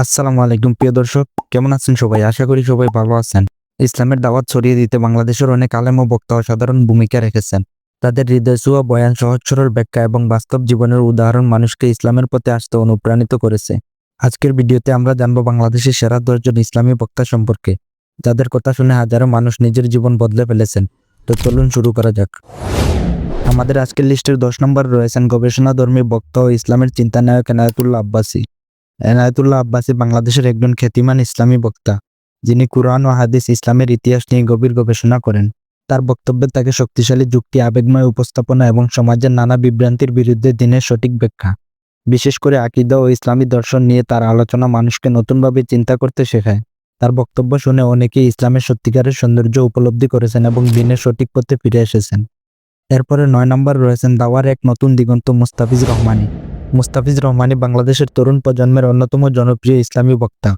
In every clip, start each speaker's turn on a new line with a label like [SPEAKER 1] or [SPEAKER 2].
[SPEAKER 1] আসসালামু আলাইকুম, প্রিয় দর্শক। কেমন আছেন সবাই? আশা করি সবাই ভালো আছেন। ইসলামের দাওয়াত ছড়িয়ে দিতে বাংলাদেশের অনেক আলেম ও বক্তা অসাধারণ ভূমিকা রেখেছেন। তাদের হৃদয় ছোঁয়া বয়ান, সহজ, সরল ব্যাখ্যা এবং বাস্তব জীবনের উদাহরণ মানুষকে ইসলামের পথে আসতে অনুপ্রাণিত করেছে। আজকের ভিডিওতে আমরা জানব বাংলাদেশের সেরা দশজন ইসলামী বক্তা সম্পর্কে। যাদের কথা শুনে হাজারো মানুষ নিজের জীবন বদলে ফেলেছেন। তো চলুন শুরু করা যাক। আমাদের আজকের লিস্টের দশ নম্বর রয়েছেন গবেষণাধর্মী বক্তা ও ইসলামের চিন্তানায়ক এনায়তুল্লাহ আব্বাসী। এনায়তুল্লাহ আব্বাসী বাংলাদেশের একজন খ্যাতিমান ইসলামী বক্তা, যিনি কুরআন ও হাদিস ইসলামের ইতিহাস নিয়ে গভীর গবেষণা করেন। তার বক্তব্যে তাকে শক্তিশালী যুক্তি, আবেগময় উপস্থাপনা এবং সমাজের নানা বিভ্রান্তির বিরুদ্ধে দিনের সঠিক ব্যাখ্যা, বিশেষ করে আকিদা ও ইসলামী দর্শন নিয়ে তার আলোচনা মানুষকে নতুনভাবে চিন্তা করতে শেখায়। তার বক্তব্য শুনে অনেকেই ইসলামের সত্যিকারের সৌন্দর্য উপলব্ধি করেছেন এবং দিনের সঠিক পথে ফিরে এসেছেন। এরপরে নয় নম্বর রয়েছেন দাওয়ার এক নতুন দিগন্ত মুস্তাফিজ রহমানী। মুস্তাফিজ রহমানী বাংলাদেশের তরুণ প্রজন্মের অন্যতম জনপ্রিয় ইসলামী বক্তা।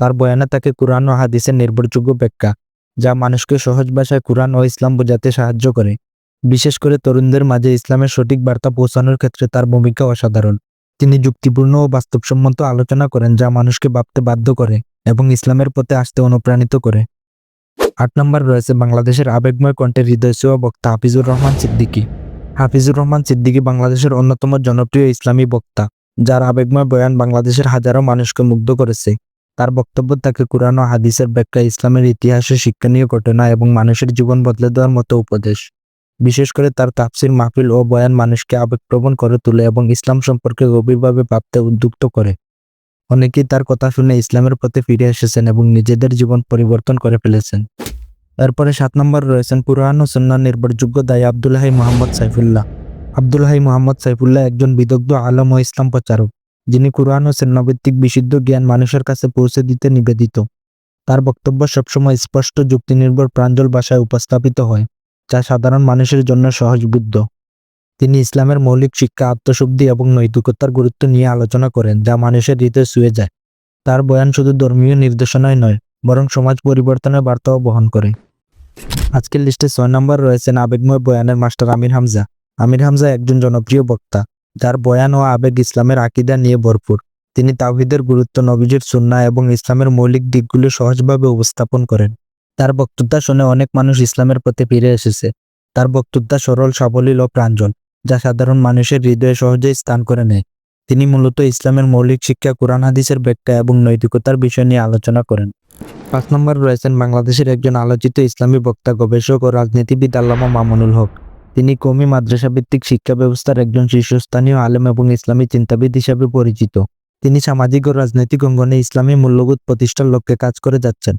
[SPEAKER 1] তার বয়ানে তাকে কুরআন ও হাদিসের নির্ভরযোগ্য ব্যাখ্যা, যা মানুষকে সহজ ভাষায় কুরআন ও ইসলাম বোঝাতে সাহায্য করে। বিশেষ করে তরুণদের মাঝে ইসলামের সঠিক বার্তা পৌঁছানোর ক্ষেত্রে তার ভূমিকা অসাধারণ। তিনি যুক্তিপূর্ণ ও বাস্তবসম্মত আলোচনা করেন, যা মানুষকে ভাবতে বাধ্য করে এবং ইসলামের পথে আসতে অনুপ্রাণিত করে। আট নম্বর রয়েছে বাংলাদেশের আবেগময় কণ্ঠের হৃদয় ছোঁয়া বক্তা হাফিজুর রহমান সিদ্দিকী। হাফিজুর রহমান সিদ্দিকী বাংলাদেশের অন্যতম জনপ্রিয় ইসলামী বক্তা, যার আবেগময় বয়ান বাংলাদেশের হাজারো মানুষকে মুগ্ধ করেছে। তার বক্তব্য তাকে কুরআন ও হাদিসের ব্যাখ্যা, ইসলামের ইতিহাসে শিক্ষণীয় ঘটনা এবং মানুষের জীবন বদলে দেওয়ার মতো উপদেশ। বিশেষ করে তার তাফসির, মাহফিল ও বয়ান মানুষকে আবেগপ্রবণ করে তোলে এবং ইসলাম সম্পর্কে গভীরভাবে ভাবতে উদ্যুক্ত করে। অনেকেই তার কথা শুনে ইসলামের পথে ফিরে এসেছেন এবং নিজেদের জীবন পরিবর্তন করে ফেলেছেন। এরপরে সাত নম্বর রয়েছেন পুরাণ ও সন্ন্যার নির্ভরযোগ্য দায়ী আব্দুল্লাহি মোহাম্মদ সাইফুল্লাহ। আব্দুল্লাহি মোহাম্মদ সাইফুল্লাহ একজন বিদগ্ধ, আলম ও ইসলাম প্রচারক। যিনি কুরআন ও সন্ন্যাভিত্তিক বিশুদ্ধ জ্ঞান মানুষের কাছে পৌঁছে দিতে নিবেদিত। তার বক্তব্য সবসময় স্পষ্ট, যুক্তিনির্ভর, প্রাঞ্জল ভাষায় উপস্থাপিত হয়, যা সাধারণ মানুষের জন্য সহজবুদ্ধ তিনি ইসলামের মৌলিক শিক্ষা, আত্মশুদ্ধি এবং নৈতিকতার গুরুত্ব নিয়ে আলোচনা করেন, যা মানুষের হৃদয় ছুঁয়ে যায়। তার বয়ান শুধু ধর্মীয় নির্দেশনাই নয় বরং সমাজ পরিবর্তনের বার্তাও বহন করে। আজকের লিস্টে ছয় নম্বর রয়েছেন আবেগময় বয়ানের মাস্টার আমির হামজা। আমির হামজা একজন জনপ্রিয় বক্তা। যার বয়ান ও আবেগ ইসলামের আকিদা নিয়ে ভরপুর। তিনি তাওহিদের গুরুত্ব, নবীজির সুন্না এবং ইসলামের মৌলিক দিকগুলো সহজভাবে উপস্থাপন করেন। তার বক্তৃতা শুনে অনেক মানুষ ইসলামের পথে ফিরে এসেছে। তার বক্তৃতা সরল, সাবলীল ও প্রাঞ্জল, যা সাধারণ মানুষের হৃদয়ে সহজেই স্থান করে নেয়। তিনি মূলত ইসলামের মৌলিক শিক্ষা, কোরআন, হাদিসের ব্যাখ্যা এবং নৈতিকতার বিষয় নিয়ে আলোচনা করেন। পাঁচ নম্বর রয়েছেন বাংলাদেশের একজন আলোচিত ইসলামী বক্তা, গবেষক ও রাজনীতিবিদ আল্লামা মামুনুল হক। তিনি কৌমি মাদ্রাসা ভিত্তিক শিক্ষা ব্যবস্থার একজন শীর্ষস্থানীয় আলেম এবং ইসলামী চিন্তাবিদ হিসাবে পরিচিত। তিনি সামাজিক ও রাজনৈতিক অঙ্গনে ইসলামী মূল্যবোধ প্রতিষ্ঠার লক্ষ্যে কাজ করে যাচ্ছেন।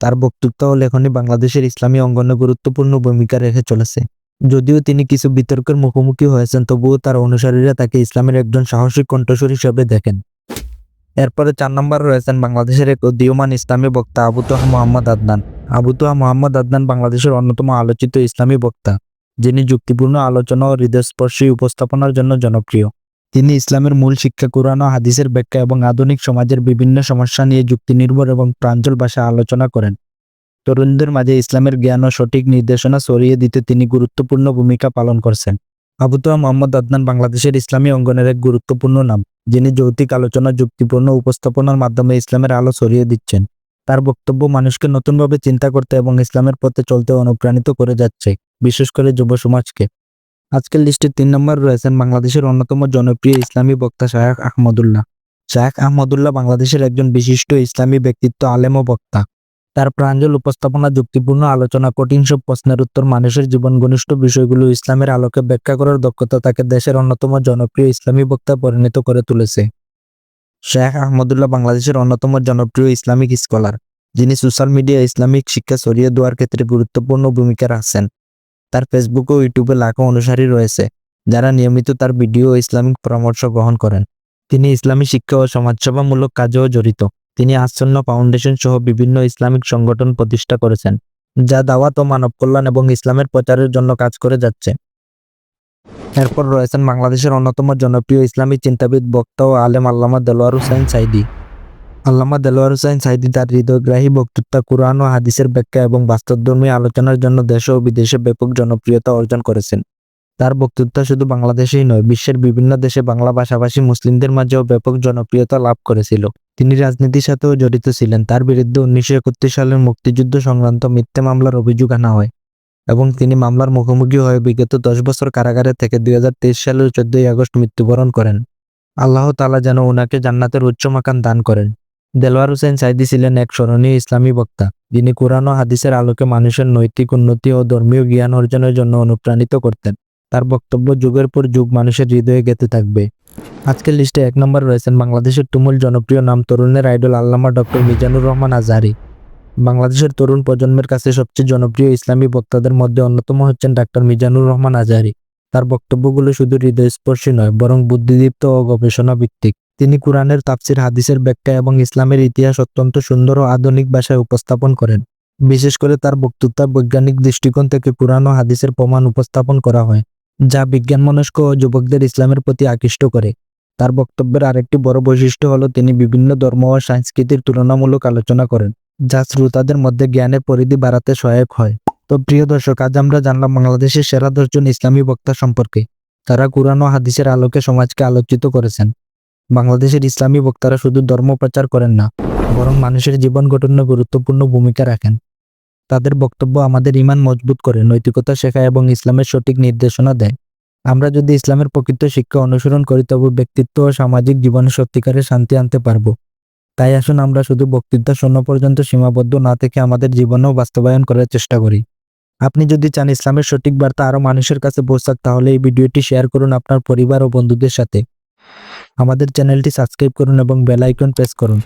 [SPEAKER 1] তার বক্তৃতা ও লেখনী বাংলাদেশের ইসলামী অঙ্গনে গুরুত্বপূর্ণ ভূমিকা রেখে চলেছে। যদিও তিনি কিছু বিতর্কের মুখোমুখি হয়েছেন, তবুও তার অনুসারীরা তাকে ইসলামের একজন সাহসী কণ্ঠস্বর হিসেবে দেখেন। এরপরে চার নম্বর রয়েছেন বাংলাদেশের এক উদীয়মান ইসলামী বক্তা আবু তোহা মোহাম্মদ আদনান। আবু তোহা মোহাম্মদ আদনান বাংলাদেশের অন্যতম আলোচিত ইসলামী বক্তা, যিনি যুক্তিপূর্ণ আলোচনা ও হৃদয়স্পর্শী উপস্থাপনার জন্য জনপ্রিয়। তিনি ইসলামের মূল শিক্ষা কোরআন ও হাদিসের ব্যাখ্যা এবং আধুনিক সমাজের বিভিন্ন সমস্যা নিয়ে যুক্তি নির্ভর এবং প্রাঞ্জল ভাষায় আলোচনা করেন। তরুণদের মাঝে ইসলামের জ্ঞান ও সঠিক নির্দেশনা ছড়িয়ে দিতে তিনি গুরুত্বপূর্ণ ভূমিকা পালন করছেন। আবু তোহা মোহাম্মদ আদনান বাংলাদেশের ইসলামী অঙ্গনের এক গুরুত্বপূর্ণ নাম, যিনি যৌতিক আলোচনা, যুক্তিপূর্ণ উপস্থাপনার মাধ্যমে ইসলামের আলো ছড়িয়ে দিচ্ছেন। তার বক্তব্য মানুষকে নতুনভাবে চিন্তা করতে এবং ইসলামের পথে চলতে অনুপ্রাণিত করে যাচ্ছে, বিশেষ করে যুব সমাজকে। আজকের লিস্টে তিন নম্বর রয়েছেন বাংলাদেশের অন্যতম জনপ্রিয় ইসলামী বক্তা শায়েখ আহমদুল্লাহ। শায়েখ আহমদুল্লাহ বাংলাদেশের একজন বিশিষ্ট ইসলামী ব্যক্তিত্ব, আলেম ও বক্তা। তার প্রাঞ্জল উপস্থাপনা যুক্তিপূর্ণ, আলোচনা কঠিন, সব প্রশ্নের উত্তর মানুষের জীবন ঘনিষ্ঠ বিষয়গুলো ইসলামের আলোকে ব্যাখ্যা করার দক্ষতা তাকে দেশের অন্যতম জনপ্রিয় ইসলামী বক্তা পরিণত করে তুলেছে। শেখ আহমদুল্লাহ বাংলাদেশের অন্যতম জনপ্রিয় ইসলামিক স্কলার, যিনি সোশ্যাল মিডিয়া ইসলামিক শিক্ষা ছড়িয়ে দেওয়ার ক্ষেত্রে গুরুত্বপূর্ণ ভূমিকা রাখছেন। তার ফেসবুক ও ইউটিউবে লাখো অনুসারী রয়েছে, যারা নিয়মিত তার ভিডিও ইসলামিক পরামর্শ গ্রহণ করেন। তিনি ইসলামী শিক্ষা ও সমাজসেবামূলক কাজেও জড়িত। তিনি আসন্ন ফাউন্ডেশন সহ বিভিন্ন ইসলামিক সংগঠন প্রতিষ্ঠা করেছেন, যা দাওয়াত ও মানব কল্যাণ এবং ইসলামের প্রচারের জন্য কাজ করে যাচ্ছে। এরপর রয়েছেন বাংলাদেশের অন্যতম জনপ্রিয় ইসলামী চিন্তাবিদ, বক্তা ও আলেম আল্লামা দেলোয়ার হুসাইন সাইদি আল্লামা দেলোয়ার হুসাইন সাইদি তার হৃদয়গ্রাহী বক্তৃতা, কুরআন ও হাদিসের ব্যাখ্যা এবং বাস্তবধর্মী আলোচনার জন্য দেশ ও বিদেশে ব্যাপক জনপ্রিয়তা অর্জন করেছেন। তার বক্তৃতা শুধু বাংলাদেশেই নয়, বিশ্বের বিভিন্ন দেশে বাংলা ভাষাভাষী মুসলিমদের মাঝেও ব্যাপক জনপ্রিয়তা লাভ করেছিল। তিনি রাজনীতির সাথেও জড়িত ছিলেন। তার বিরুদ্ধে উনিশশো একত্রিশ সালের মুক্তিযুদ্ধ সংক্রান্ত মিথ্যে মামলার অভিযোগ আনা হয় এবং তিনি মামলার মুখোমুখি হয়ে বিগত দশ বছর কারাগারে থেকে দুই হাজার তেইশ সালের চোদ্দই আগস্ট মৃত্যুবরণ করেন। আল্লাহ তালা যেন ওনাকে জান্নাতের উচ্চ মাকান দান করেন। দেলোয়ার হোসেন সাইদি ছিলেন এক স্মরণীয় ইসলামী বক্তা। যিনি কোরআন ও হাদিসের আলোকে মানুষের নৈতিক উন্নতি ও ধর্মীয় জ্ঞান অর্জনের জন্য অনুপ্রাণিত করতেন। তার বক্তব্য যুগের পর যুগ মানুষের হৃদয়ে গেঁথে থাকবে। আজকের লিস্টে এক নম্বর রয়েছেন বাংলাদেশের তুমুল জনপ্রিয় নাম তরুণের আইডল আল্লামা ডক্টর মিজানুর রহমান আজহারি। বাংলাদেশের তরুণ প্রজন্মের কাছে সবচেয়ে জনপ্রিয় ইসলামী বক্তাদের মধ্যে অন্যতম হচ্ছেন ডাক্তার মিজানুর রহমান আজহারি। তার বক্তব্যগুলো শুধু হৃদয়স্পর্শী নয়, বরং বুদ্ধিদীপ্ত ও গবেষণা ভিত্তিক তিনি কোরআনের তাফসির, হাদিসের ব্যাখ্যা এবং ইসলামের ইতিহাস অত্যন্ত সুন্দর ও আধুনিক ভাষায় উপস্থাপন করেন। বিশেষ করে তার বক্তৃতা বৈজ্ঞানিক দৃষ্টিকোণ থেকে কোরআন ও হাদিসের প্রমাণ উপস্থাপন করা হয়। যা বিজ্ঞান মনস্ক যুবকদের ইসলামের প্রতি আকৃষ্ট করে। তার বক্তব্যের আরেকটি বড় বৈশিষ্ট্য হলো, তিনি বিভিন্ন ধর্ম ও সংস্কৃতির তুলনামূলক আলোচনা করেন, যা শ্রোতাদের মধ্যে জ্ঞানের পরিধি বাড়াতে সহায়ক হয়। তো প্রিয় দর্শক, আজ আমরা জানলাম বাংলাদেশের সেরা দশজন ইসলামী বক্তা সম্পর্কে। তারা কোরআন ও হাদিসের আলোকে সমাজকে আলোচিত করেছেন। বাংলাদেশের ইসলামী বক্তারা শুধু ধর্ম প্রচার করেন না, বরং মানুষের জীবন গঠনে গুরুত্বপূর্ণ ভূমিকা রাখেন। তাদের বক্তব্য আমাদের ইমান মজবুত করে, নৈতিকতা শেখায় এবং ইসলামের সঠিক নির্দেশনা দেয়। আমরা যদি ইসলামের প্রকৃত শিক্ষা অনুসরণ করি, তবে ব্যক্তিত্ব ও সামাজিক জীবনে সত্যিকারের শান্তি আনতে পারব। তাই আসুন আমরা শুধু বক্তৃতা শূন্য পর্যন্ত সীমাবদ্ধ না থেকে আমাদের জীবনেও বাস্তবায়ন করার চেষ্টা করি। আপনি যদি চান ইসলামের সঠিক বার্তা আরও মানুষের কাছে পৌঁছাক, তাহলে এই ভিডিওটি শেয়ার করুন আপনার পরিবার ও বন্ধুদের সাথে। আমাদের চ্যানেলটি সাবস্ক্রাইব করুন এবং বেল আইকন প্রেস করুন,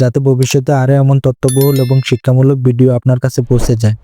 [SPEAKER 1] যাতে ভবিষ্যতে আরও এমন তথ্যবহুল এবং শিক্ষামূলক ভিডিও আপনার কাছে পৌঁছে যায়।